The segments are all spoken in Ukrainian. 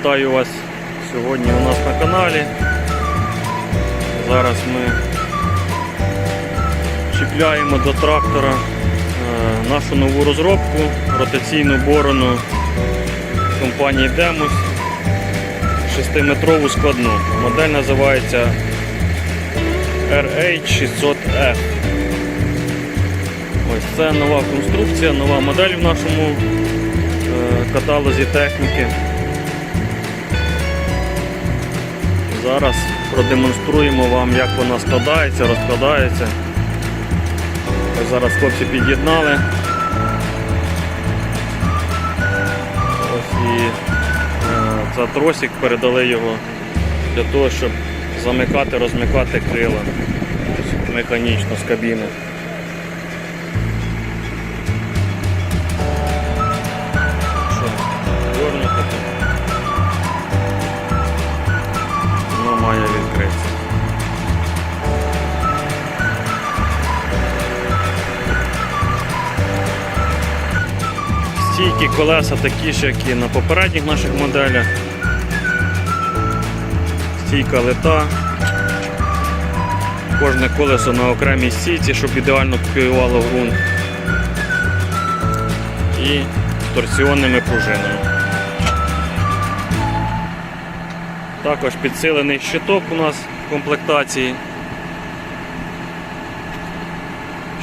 Вітаю вас сьогодні у нас на каналі. Зараз ми чіпляємо до трактора е, нашу нову розробку, ротаційну борону компанії Demus 6-метрову складну. Модель називається RH600F. Ось це нова конструкція, нова модель в нашому е, каталозі техніки. Зараз продемонструємо вам, як вона складається, розкладається. Ось зараз хлопці під'єднали. Ось і е, це тросик передали його для того, щоб замикати, розмикати крила механічно з кабіни. Що, дьорнути Стійки колеса такі ж, як і на попередніх наших моделях. Стійка лита. Кожне колесо на окремій стійці, щоб ідеально копіювало ґрунт. І торсіонними пружинами. Також підсилений щиток у нас в комплектації.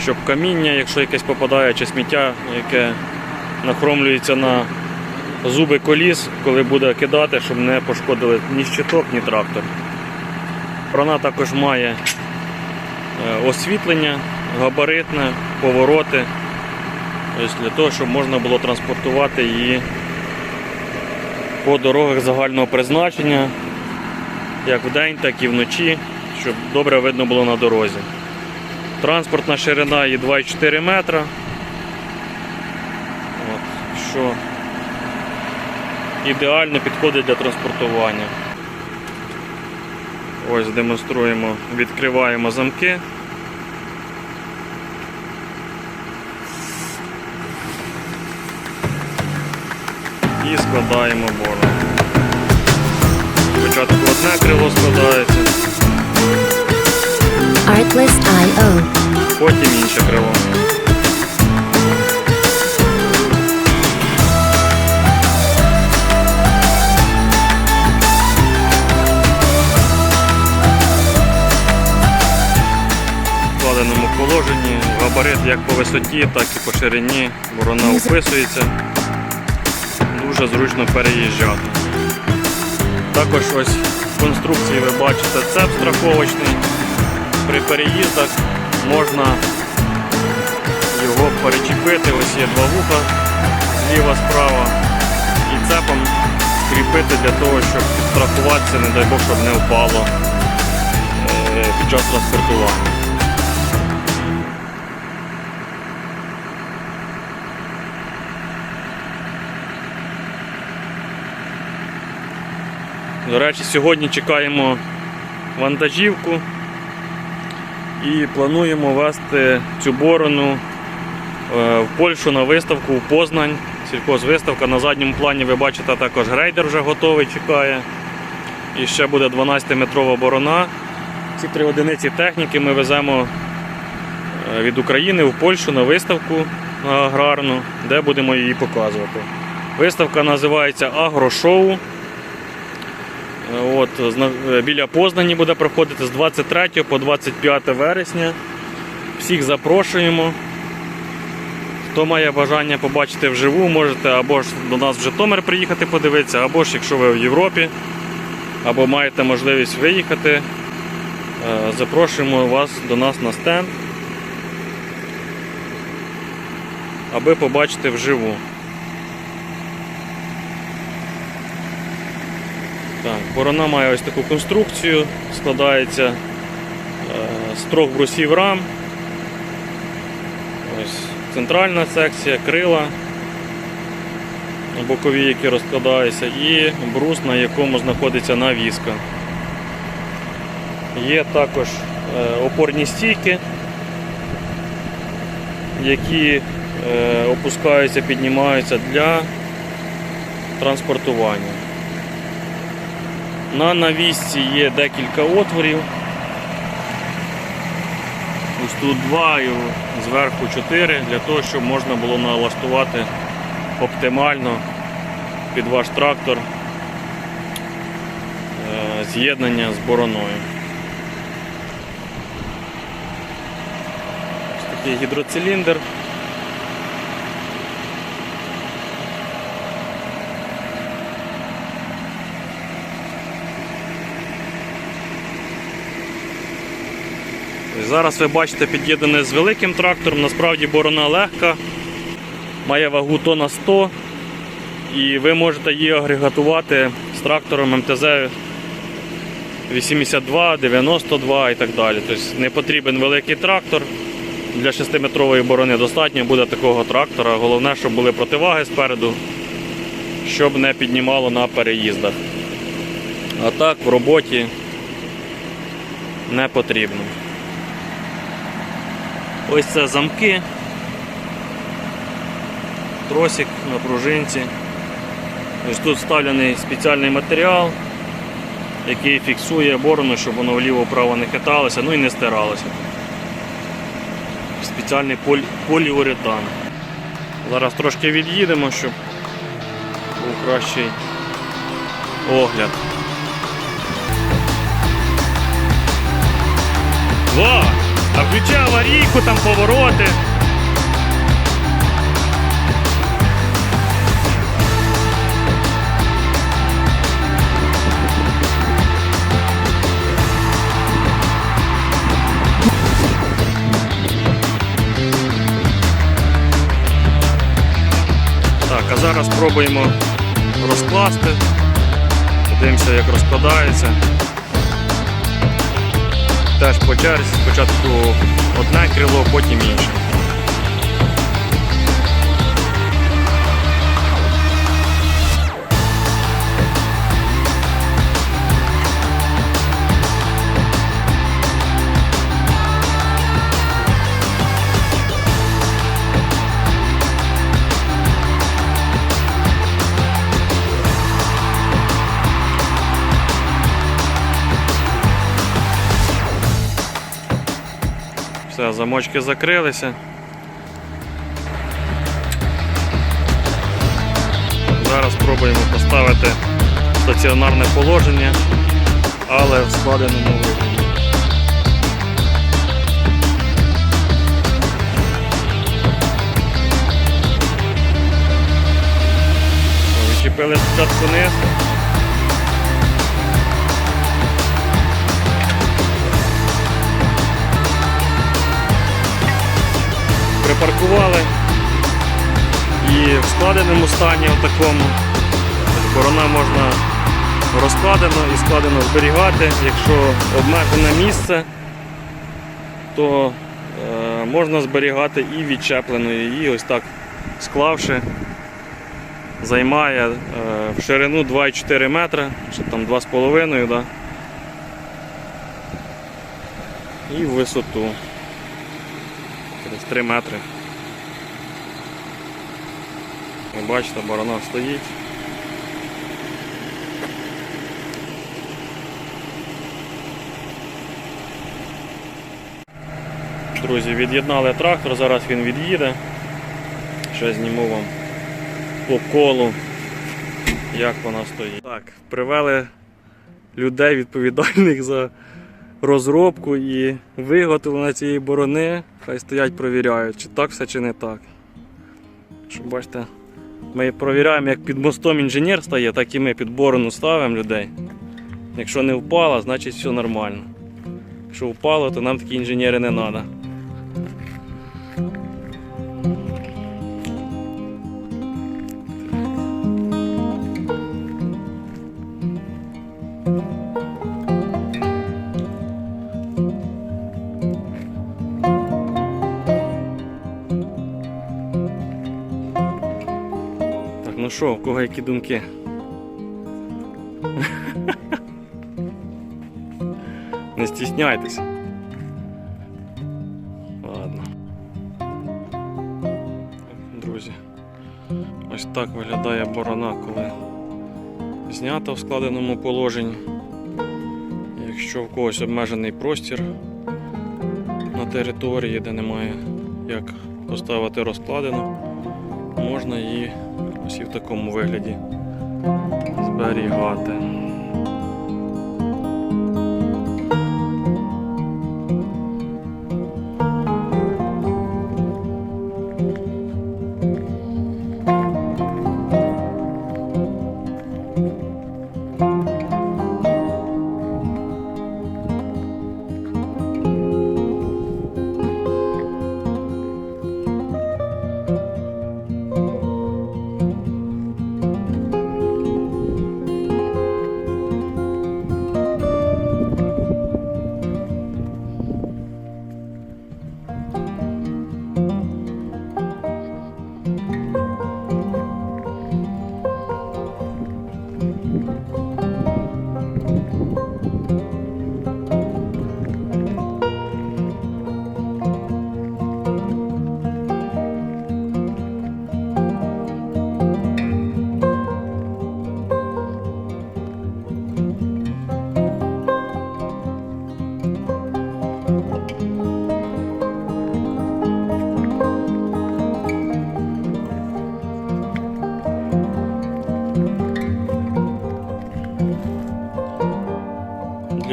Щоб каміння, якщо якесь попадає, чи сміття, яке нахромлюється на зуби коліс, коли буде кидати, щоб не пошкодили ні щиток, ні трактор. Вона також має е, освітлення, габаритне, повороти. Ось для того, щоб можна було транспортувати її по дорогах загального призначення, як вдень, так і вночі, щоб добре видно було на дорозі. Транспортна ширина її 2,4 метра. Що ідеально підходить для транспортування. Ось демонструємо, відкриваємо замки. І складаємо борону. Спочатку одне крило складається, потім інше крило. Положенні габарит як по висоті, так і по ширині ворона вписується. Дуже зручно переїжджати. Також ось в конструкції ви бачите цеп страховочний. При переїздах можна його перечепити, ось є два вуха зліва, справа і цепом скріпити для того, щоб страхуватися, не дай Бог, щоб не впало е, під час транспортування. До речі, сьогодні чекаємо вантажівку і плануємо вести цю борону е, в Польщу на виставку в Познань. Сільхозвиставка. На задньому плані ви бачите також грейдер вже готовий, чекає. І ще буде 12-метрова борона. Ці три одиниці техніки ми веземо е, від України в Польщу на виставку аграрну, де будемо її показувати. Виставка називається Агрошоу. От, е, біля Познані буде проходити з 23 по 25 вересня. Всіх запрошуємо. Хто має бажання побачити вживу, можете або ж до нас в Житомир приїхати подивитися, або ж якщо ви в Європі, або маєте можливість виїхати, е, запрошуємо вас до нас на стенд, аби побачити вживу. Так, борона має ось таку конструкцію, складається е, з трьох брусів рам. Ось центральна секція, крила бокові, які розкладаються, і брус, на якому знаходиться навіска. Є також е, опорні стійки, які е, опускаються, піднімаються для транспортування. На навісці є декілька отворів. Ось тут два і зверху чотири, для того, щоб можна було налаштувати оптимально під ваш трактор е, з'єднання з бороною. Ось такий гідроциліндр. Зараз ви бачите під'єднане з великим трактором, насправді борона легка, має вагу тонна 100 і ви можете її агрегатувати з трактором МТЗ 82, 92 і так далі. Тобто не потрібен великий трактор. Для 6-метрової борони достатньо буде такого трактора. Головне, щоб були противаги спереду, щоб не піднімало на переїздах. А так в роботі не потрібно. Ось це замки, тросик на пружинці. Ось тут вставлений спеціальний матеріал, який фіксує борону, щоб воно вліво-вправо не хиталося, ну і не стиралося. Спеціальний полі- поліуретан. Зараз трошки від'їдемо, щоб був кращий огляд. Во! А включай аварійку, там повороти. Так, а зараз спробуємо розкласти. Подивимося, як розкладається. Теж по черзі, спочатку одне крило, потім інше. Замочки закрилися. Зараз спробуємо поставити стаціонарне положення, але в складеному вигляді. Відчепили спочатку. Припаркували і в складеному стані такому тобто борона можна розкладено і складено зберігати. Якщо обмежене місце, то е, можна зберігати і відчепленою. Її ось так склавши, займає е, в ширину 2,4 метри, чи там 2,5, да? і в висоту. Через 3 метри. Ви бачите, борона стоїть. Друзі, від'єднали трактор, зараз він від'їде. Ще зніму вам по колу, як вона стоїть. Так, привели людей відповідальних за розробку і виготовлення цієї борони. Хай стоять, провіряють, чи так все, чи не так. Що бачите, ми провіряємо, як під мостом інженер стає, так і ми під борону ставимо людей. Якщо не впало, значить все нормально. Якщо впало, то нам такі інженери не треба. Так, ну що, у кого які думки? Не стісняйтесь. Ладно. Друзі. Ось так виглядає борона, коли знята в складеному положенні. Якщо в когось обмежений простір на території, де немає як поставити розкладину, можна її ось і в такому вигляді зберігати.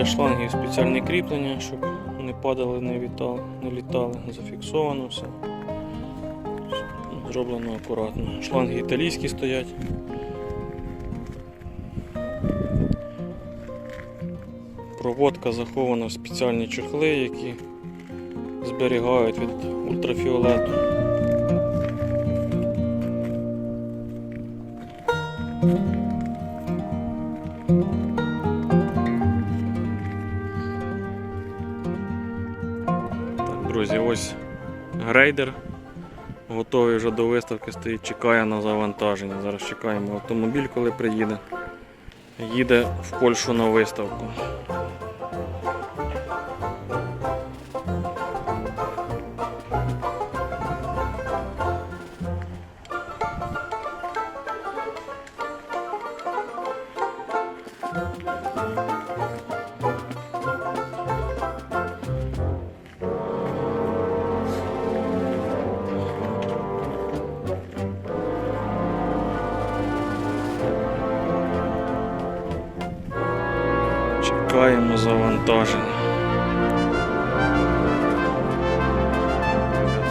Для шлангів спеціальні кріплення, щоб не падали, не вітали, не літали. Зафіксовано все. Зроблено акуратно. Шланги італійські стоять. Проводка захована в спеціальні чохли, які зберігають від ультрафіолету. Грейдер. Готовий вже до виставки стоїть, чекає на завантаження. Зараз чекаємо автомобіль, коли приїде. Їде в Польщу на виставку. Чекаємо завантаження.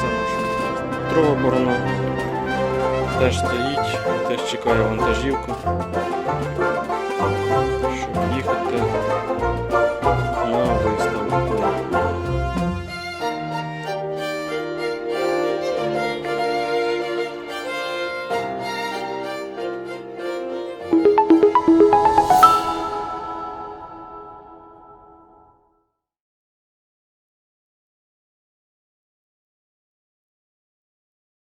Це Трова борона теж стоїть, теж чекає вантажівку.